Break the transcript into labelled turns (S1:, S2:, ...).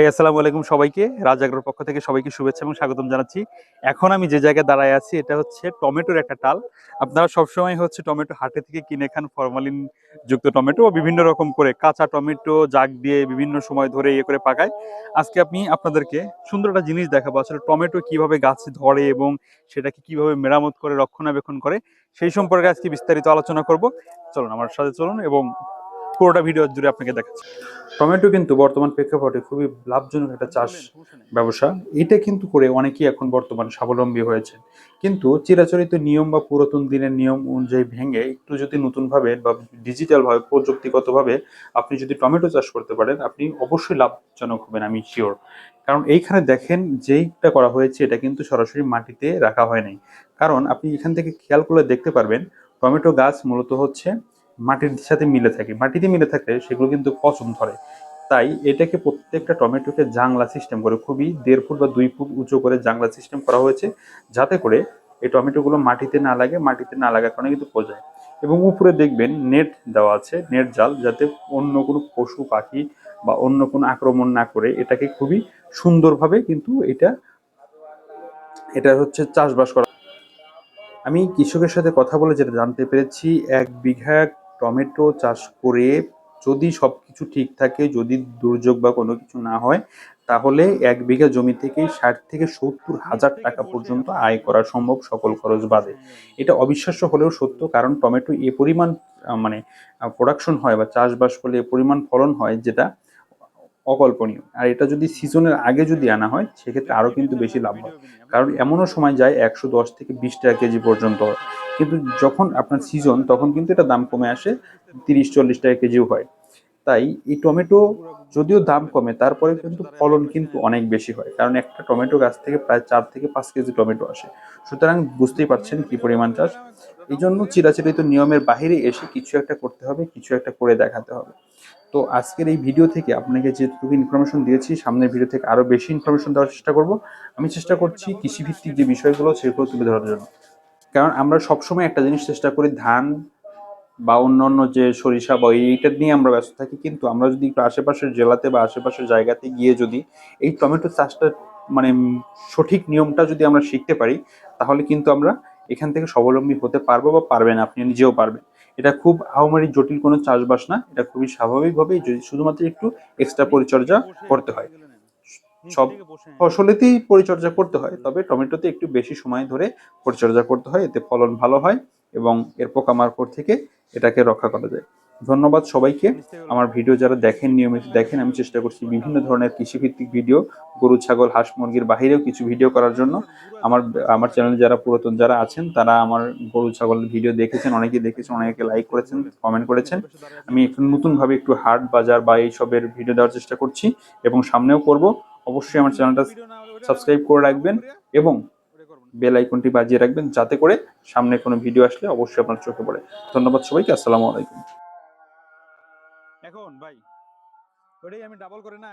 S1: হে আসসালামু আলাইকুম সবাইকে। রাজাগরের পক্ষ থেকে সবাইকে শুভেচ্ছা এবং স্বাগতম জানাচ্ছি। এখন আমি যে জায়গায় দাঁড়ায় আছি, এটা হচ্ছে টমেটোর একটা টাল। আপনারা সবসময় হচ্ছে টমেটো হাটে থেকে কিনে খান ফরমালিন যুক্ত টমেটো বিভিন্ন রকম করে কাঁচা টমেটো, জাগ দিয়ে বিভিন্ন সময় ধরে ইয়ে করে পাকায়। আজকে আমি আপনাদেরকে সুন্দর একটা জিনিস দেখাবো, আসলে টমেটো কীভাবে গাছে ধরে এবং সেটাকে কীভাবে মেরামত করে, রক্ষণাবেক্ষণ করে, সেই সম্পর্কে আজকে বিস্তারিত আলোচনা করব। চলুন আমার সাথে চলুন এবং পুরোটা ভিডিও জুড়ে আপনাকে দেখাচ্ছি। টমেটো কিন্তু বর্তমান প্রেক্ষাপটে খুবই লাভজনক একটা চাষ ব্যবসা। এটা কিন্তু করে অনেকেই এখন বর্তমানে স্বাবলম্বী হয়েছে। কিন্তু চিরাচরিত নিয়ম বা পুরাতন দিনের নিয়ম অনুযায়ী ভেঙে একটু যদি নতুনভাবে বা ডিজিটালভাবে, প্রযুক্তিগতভাবে আপনি যদি টমেটো চাষ করতে পারেন, আপনি অবশ্যই লাভজনক হবেন, আমি শিওর কারণ এইখানে দেখেন যেইটা করা হয়েছে, এটা কিন্তু সরাসরি মাটিতে রাখা হয় নাই। কারণ আপনি এখান থেকে খেয়াল করলে দেখতে পারবেন, টমেটো গাছ মূলত হচ্ছে মাটির সাথে মিলে থাকে। মাটিতে মিলে থাকলে সেগুলো কিন্তু পচন ধরে। তাই এটাকে প্রত্যেকটা টমেটোকে জাংলা সিস্টেম করে, খুবই দেড় ফুট বা দুই ফুট উঁচু করে জাংলা সিস্টেম করা হয়েছে, যাতে করে এই টমেটোগুলো মাটিতে না লাগে, মাটিতে না লাগার কারণে কিন্তু পচায় এবং উপরে দেখবেন নেট দেওয়া আছে নেট জাল, যাতে অন্য কোনো পশু, পাখি বা অন্য কোনো আক্রমণ না করে এটাকে খুবই সুন্দরভাবে কিন্তু এটা এটা হচ্ছে চাষবাস করা। আমি কৃষকের সাথে কথা বলে যেটা জানতে পেরেছি, এক বিঘা টমেটো চাষ করে যদি সব কিছু ঠিক থাকে, যদি দুর্যোগ বা কোনো কিছু না হয়, তাহলে এক বিঘা জমি থেকে ষাট থেকে সত্তর হাজার টাকা পর্যন্ত আয় করা সম্ভব সকল খরচ বাদে। এটা অবিশ্বাস্য হলেও সত্য, কারণ টমেটো এ পরিমাণ মানে প্রোডাকশন হয় বা চাষবাস করলে এ পরিমাণ ফলন হয় যেটা অকল্পনীয়। আর এটা যদি সিজনের আগে যদি আনা হয়, সেক্ষেত্রে আরও কিন্তু বেশি লাভ হয়। কারণ এমনও সময় যায় একশো দশ থেকে বিশ টাকা কেজি পর্যন্ত। কিন্তু যখন আপনার সিজন তখন কিন্তু এটা দাম কমে আসে তিরিশ, চল্লিশ টাকা কেজিও হয়। তাই এই টমেটো যদিও দাম কমে তারপরে কিন্তু ফলন কিন্তু অনেক বেশি হয়। কারণ একটা টমেটো গাছ থেকে প্রায় চার থেকে পাঁচ কেজি টমেটো আসে। সুতরাং বুঝতেই পারছেন কি পরিমাণ চাষ। এই জন্য চিরাচরিত নিয়মের বাইরে এসে কিছু একটা করতে হবে, কিছু একটা করে দেখাতে হবে। তো আজকের এই ভিডিও থেকে আপনাকে যেটুকু ইনফরমেশন দিয়েছি, সামনের ভিডিও থেকে আরও বেশি ইনফরমেশন দেওয়ার চেষ্টা করব। আমি চেষ্টা করছি কৃষিভিত্তিক যে বিষয়গুলো, সেগুলো তুলে ধরার জন্য। কারণ আমরা সবসময় একটা জিনিস চেষ্টা করি ধান বা অন্যান্য যে সরিষা বা এইটা নিয়ে আমরা ব্যস্ত থাকি। কিন্তু আমরা যদি একটু আশেপাশের জেলাতে বা আশেপাশের জায়গাতে গিয়ে যদি এই টমেটো চাষটা মানে সঠিক নিয়মটা যদি আমরা শিখতে পারি, তাহলে কিন্তু আমরা এখান থেকে স্বাবলম্বী হতে পারব বা পারবেন আপনি, নিজেও পারবেন। এটা খুব আহামরি জটিল কোনো চাষবাস না, এটা খুবই স্বাভাবিকভাবেই যদি শুধুমাত্র একটু এক্সট্রা পরিচর্যা করতে হয়। সব ফসলেতেই পরিচর্যা করতে হয়। তবে টমেটোতে একটু বেশি সময় ধরে পরিচর্যা করতে হয় এতে ফলন ভালো হয় এবং এর পোকামাকড় থেকে এটাকে রক্ষা করা যায়। ধন্যবাদ সবাইকে। আমার ভিডিও যারা দেখেন নিয়মিত দেখেন আমি চেষ্টা করছি বিভিন্ন ধরনের কৃষিভিত্তিক ভিডিও গরু ছাগল হাঁস মুরগির বাহিরেও কিছু ভিডিও করার জন্য। আমার আমার চ্যানেলে যারা পুরাতন যারা আছেন তারা আমার গরু ছাগলের ভিডিও দেখেছেন অনেকে দেখেছেন অনেকে লাইক করেছেন কমেন্ট করেছেন। আমি একটু নতুনভাবে একটু হাট বাজার বা এইসবের ভিডিও দেওয়ার চেষ্টা করছি এবং সামনেও করব। অবশ্যই আমার চ্যানেলটা সাবস্ক্রাইব করে রাখবেন এবং বেল আইকনটি বাজিয়ে রাখবেন যাতে করে সামনে কোনো ভিডিও আসলে অবশ্যই আপনার চোখে পড়ে। ধন্যবাদ সবাইকে, আসসালামু আলাইকুম। এখন ভাই, ওটাই আমি ডাবল করে না